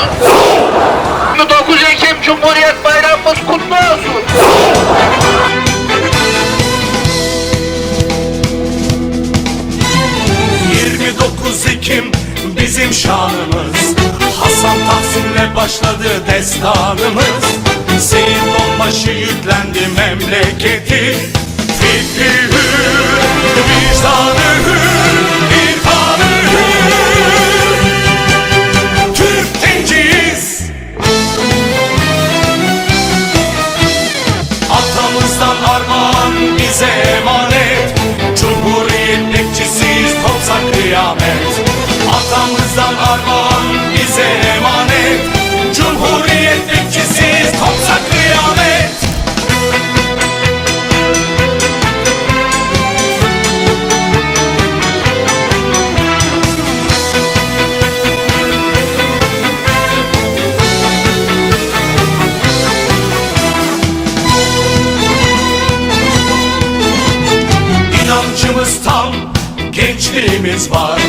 olsun. 29 Ekim Cumhuriyet Bayramımız kutlu olsun. Ekim bizim şanımız Hasan Tahsin'le başladı destanımız Seyit Onbaşı yüklendi memleketi Fikri Atamızdan armağan bize emanet. Cumhuriyet bekçisiyiz topsa kıyamet. Atamızdan armağan gençliğimiz var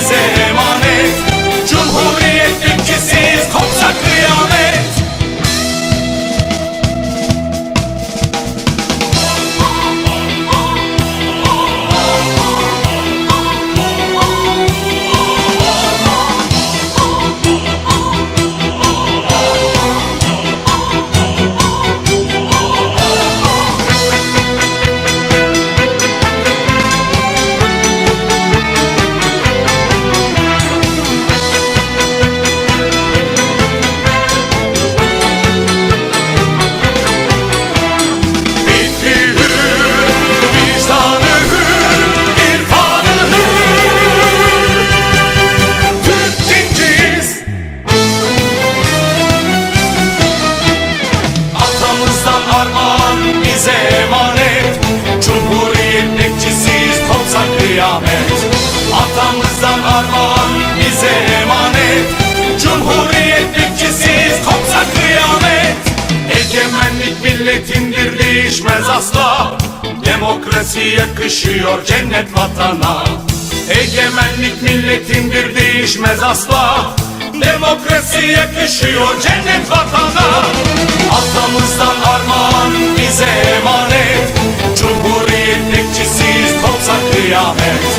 bize emanet. Cumhuriyet bekçisiyiz topsa kıyamet kıyamet. Atamızdan armağan bize emanet. Cumhuriyet bekçisiyiz topsa kıyamet. Egemenlik milletindir değişmez asla. Demokrasi yakışıyor cennet vatana. Egemenlik milletindir değişmez asla. Demokrasi yakışıyor cennet bize